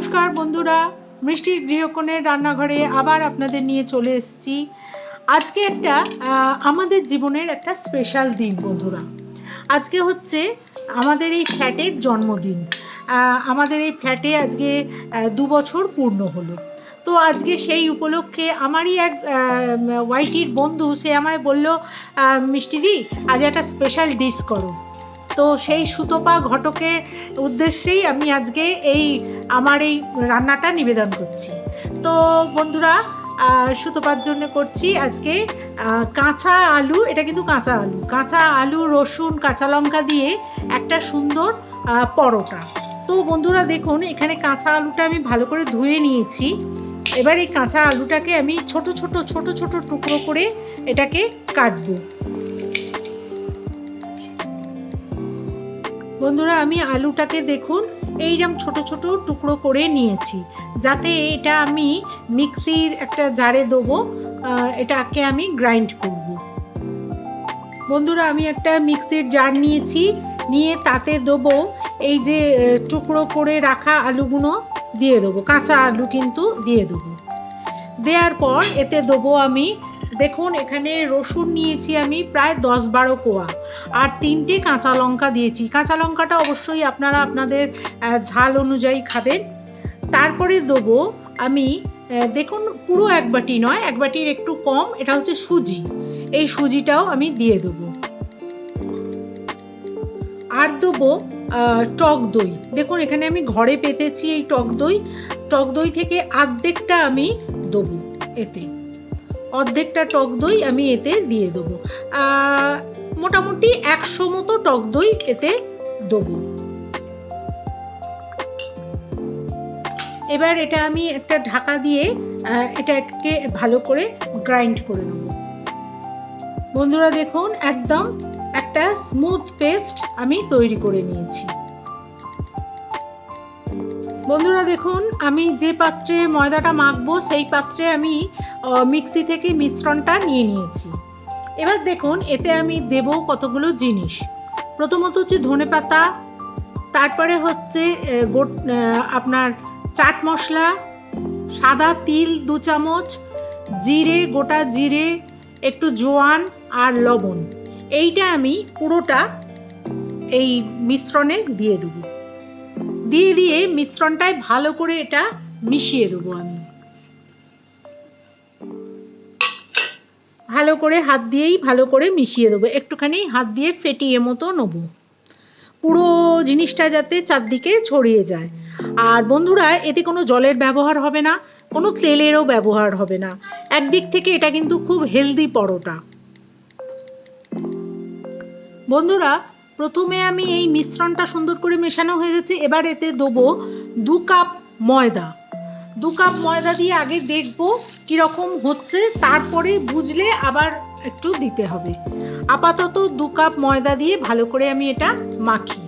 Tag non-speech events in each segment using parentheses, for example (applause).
নমস্কার বন্ধুরা। মিষ্টির গৃহকোণের রান্নাঘরে আবার আপনাদের নিয়ে চলে এসেছি। আজকে একটা আমাদের জীবনের একটা স্পেশাল দিন বন্ধুরা। আজকে হচ্ছে আমাদের এই ফ্ল্যাটের জন্মদিন। আমাদের এই ফ্ল্যাটে আজকে দু বছর পূর্ণ হলো। তো আজকে সেই উপলক্ষে আমারই এক ওয়াইটির বন্ধু, সে আমায় বলল মিষ্টিদি আজ একটা স্পেশাল ডিশ করো। তো সেই সুতপা ঘটকের উদ্দেশ্যেই আমি আজকে এই, আমার এই রান্নাটা নিবেদন করছি। তো বন্ধুরা সুতপার জন্য করছি আজকে কাঁচা আলু, এটা কিন্তু কাঁচা আলু কাঁচা আলু, রসুন, কাঁচা লঙ্কা দিয়ে একটা সুন্দর পরোটা। তো বন্ধুরা দেখুন, এখানে কাঁচা আলুটা আমি ভালো করে ধুয়ে নিয়েছি। এবার এই কাঁচা আলুটাকে আমি ছোট ছোট ছোট ছোট টুকরো করে এটাকে কাটবো। বন্ধুরা, আমি আলুটাকে দেখুন, এইরকম ছোট ছোট টুকরো করে নিয়েছি। যাতে এটা আমি মিক্সির একটা জারে দেবো এটাকে আমি গ্রাইন্ড করব। বন্ধুরা, আমি একটা মিক্সির জার নিয়েছি, নিয়ে তাতে দেবো এই যে টুকরো করে রাখা আলুগুলো দিয়ে দেবো, কাঁচা আলু কিন্তু দিয়ে দেবো। দেওয়ার পর এতে দেবো আমি, দেখুন, এখানে রসুন নিয়েছি আমি প্রায় দশ বারো কোয়া। আর তিনটে কাঁচা লঙ্কা দিয়েছি। কাঁচা লঙ্কাটা অবশ্যই আপনারা আপনাদের ঝাল অনুযায়ী খাবেন। তারপরে দেবো আমি দেখুন, পুরো এক বাটি নয়, এক বাটির একটু কম, এটা হচ্ছে সুজি। এই সুজিটাও আমি দিয়ে দেবো। আর দেবো টক দই। দেখুন, এখানে আমি ঘরে পেতেছি এই টক দই। টক দই থেকে অর্ধেকটা আমি দেবো এতে। অর্ধেকটা টক দই আমি এতে দিয়ে দেবো। মোটামুটি একশো মতো টক দই এতে দেবো। এবার এটা আমি একটা ঢাকা দিয়ে এটাকে ভালো করে গ্রাইন্ড করে নেব। বন্ধুরা দেখুন, একদম একটা স্মুথ পেস্ট আমি তৈরি করে নিয়েছি। বন্ধুরা দেখুন, আমি যে পাত্রে ময়দাটা মাখবো, সেই পাত্রে আমি মিক্সি থেকে মিশ্রণটা নিয়ে নিয়েছি। এবার দেখুন, এতে আমি দেব কতগুলো জিনিস। প্রথমত হচ্ছে ধনে পাতা, তারপরে হচ্ছে আপনার চাট মশলা, সাদা তিল দু চামচ, জিরে, গোটা জিরে, একটু জোয়ান আর লবণ। এইটা আমি পুরোটা এই মিশ্রণে দিয়ে দেবো। দিয়ে দিয়ে মিশ্রণটায় ভালো করে এটা মিশিয়ে দেবো আমি। ভালো করে হাত দিয়েই ভালো করে মিশিয়ে দেবো। একটুখানি হাত দিয়ে ফেটিয়ে মতো নেব। পুরো জিনিসটা যাতে চারদিকে ছড়িয়ে যায়। আর বন্ধুরা, এতে কোনো জলের ব্যবহার হবে না, কোনো তেলেরও ব্যবহার হবে না। একদিক থেকে এটা কিন্তু খুব হেলদি পরোটা। বন্ধুরা, প্রথমে আমি এই মিশ্রণটা সুন্দর করে মেশানো হয়ে গেছে। এবার এতে দেবো দু কাপ ময়দা। দু কাপ ময়দা দিয়ে আগে দেখব কীরকম হচ্ছে, তারপরে বুঝলে আবার একটু দিতে হবে। আপাতত দু কাপ ময়দা দিয়ে ভালো করে আমি এটা মাখি।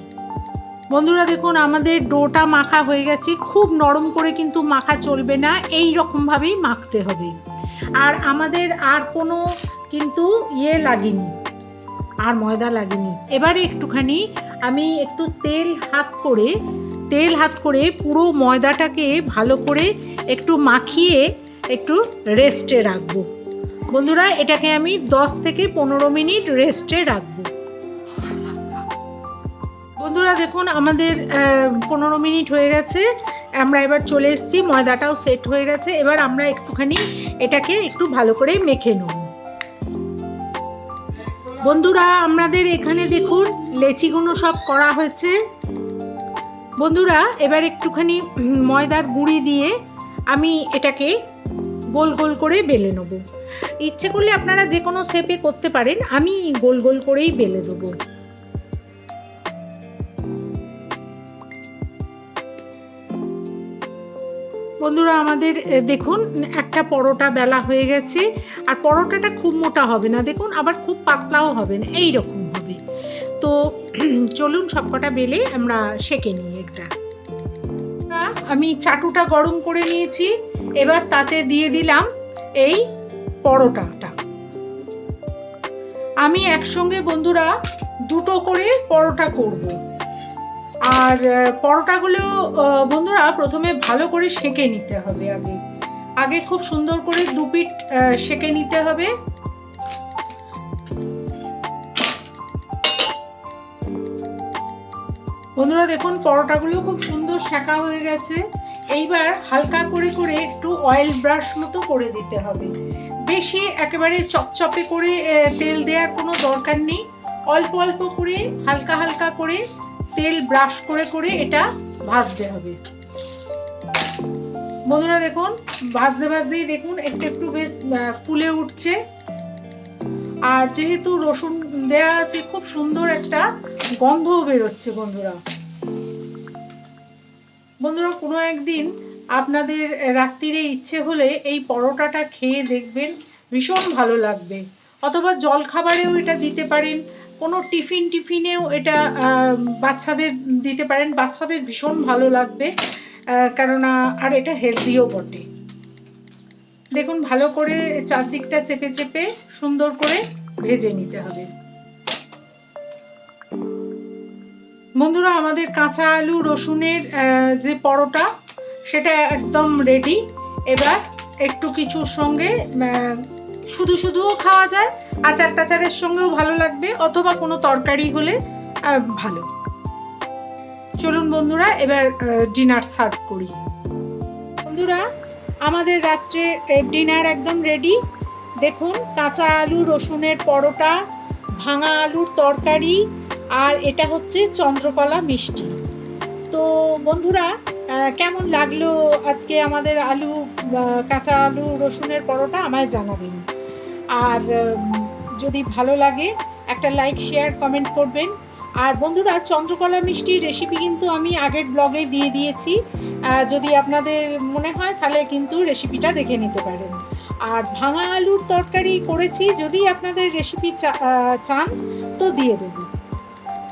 বন্ধুরা দেখুন, আমাদের ডোটা মাখা হয়ে গেছে। খুব নরম করে কিন্তু মাখা চলবে না, এই রকম ভাবেই মাখতে হবে। আর আমাদের আর কোনো কিন্তু ইয়ে লাগেনি, আর ময়দা লাগেনি। এবারে একটুখানি আমি একটু তেল হাত করে তেল হাত করে পুরো ময়দাটাকে ভালো করে একটু মাখিয়ে একটু রেস্টে রাখব। বন্ধুরা, এটাকে আমি দশ থেকে পনেরো মিনিট রেস্টে রাখব। বন্ধুরা, দেখুন, আমাদের পনেরো মিনিট হয়ে গেছে। আমরা এবার চলে এসেছি, ময়দাটাও সেট হয়ে গেছে। এবার আমরা একটুখানি এটাকে একটু ভালো করে মেখে নেব। বন্ধুরা, আমাদের এখানে দেখুন, লেচিগুলো সব করা হয়েছে। বন্ধুরা, এবার একটুখানি ময়দার গুঁড়ি দিয়ে আমি এটাকে গোল গোল করে বেলে নেব। ইচ্ছে করলে আপনারা যে কোনো শেপে করতে পারেন, আমি গোল গোল করেই বেলে দেবো। বন্ধুরা, আমাদের দেখুন, একটা পরোটা বেলা হয়ে গেছে, আর পরোটাটা খুব মোটা হবে না, দেখুন, আবার খুব পাতলাও হবে না এই রকম তো (clears throat) চলুন সবকটা বেলে আমরা সেকে নিই এটা আমি চাটুটা গরম করে নিয়েছি এবার তাতে দিয়ে দিলাম এই পরোটাটা। আমি একসঙ্গে বন্ধুরা দুটো করে পরোটা করব। আর পরোটাগুলো বন্ধুরা প্রথমে ভালো করে সেকে নিতে হবে আগে। আগে খুব সুন্দর করে দু পিঠ আহ, সেকে নিতে হবে। বন্ধুরা দেখুন, পরোটাগুলো খুব সুন্দর সেকা হয়ে গেছে। এইবার হালকা করে করে একটু অয়েল ব্রাশ মতো করে দিতে হবে। বেশি একেবারে চপচপে করে তেল দেওয়ার কোনো দরকার নেই। অল্প অল্প করে, হালকা হালকা করে তেল ব্রাশ করে করে এটা ভাজতে হবে। বন্ধুরা দেখুন, ভাজতে ভাজতেই দেখুন, একটু একটু বেশ ফুলে উঠছে। আর যেহেতু রসুন দেয়া আছে, খুব সুন্দর একটা গন্ধও বেরোচ্ছে বন্ধুরা। বন্ধুরা, কোনো একদিন আপনাদের রাত্রিরে ইচ্ছে হলে এই পরোটাটা খেয়ে দেখবেন, ভীষণ ভালো লাগবে। অথবা জল খাবারেও এটা দিতে পারেন, কোনো টিফিন টিফিনেও এটা বাচ্চাদের দিতে পারেন, বাচ্চাদের ভীষণ ভালো লাগবে কেননা, আর এটা হেলদিও বটে। দেখুন, ভালো করে চারদিকটা চেপে চেপে সুন্দর করে ভেজে নিতে হবে। বন্ধুরা, আমাদের কাঁচা আলু, রসুনের যে পরোটা, সেটা একদম রেডি এবার একটু কিছুর সঙ্গে শুধু শুধুও খাওয়া যায়। আচার টাচারের সঙ্গেও ভালো লাগবে, অথবা কোনো তরকারি হলে ভালো। চলুন বন্ধুরা, এবার ডিনার সার্ভ করি। বন্ধুরা, আমাদের রাত্রে ডিনার একদম রেডি দেখুন, কাঁচা আলু, রসুনের পরোটা, ভাঙা আলুর তরকারি আর এটা হচ্ছে চন্দ্রকলা মিষ্টি। তো বন্ধুরা কেমন লাগল আজকে আমাদের আলু কাঁচা আলু, রসুনের পরোটা? আমায় জানাবেন। আর যদি ভালো লাগে, একটা লাইক, শেয়ার, কমেন্ট করবেন। আর বন্ধুরা, চন্দ্রকলা মিষ্টির রেসিপি কিন্তু আমি আগের ব্লগে দিয়ে দিয়েছি। যদি আপনাদের মনে হয়, তাহলে কিন্তু রেসিপিটা দেখে নিতে পারেন। আর ভাঙা আলুর তরকারি করেছি, যদি আপনাদের রেসিপি চান, তো দিয়ে দেবো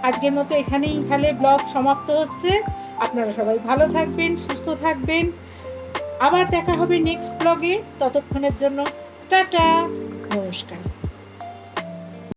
আজকের মতো এখানেই তাহলে ব্লগ সমাপ্ত হচ্ছে। আপনারা সবাই ভালো থাকবেন, সুস্থ থাকবেন। আবার দেখা হবে নেক্সট ব্লগে ততক্ষণের জন্য টাটা, নমস্কার।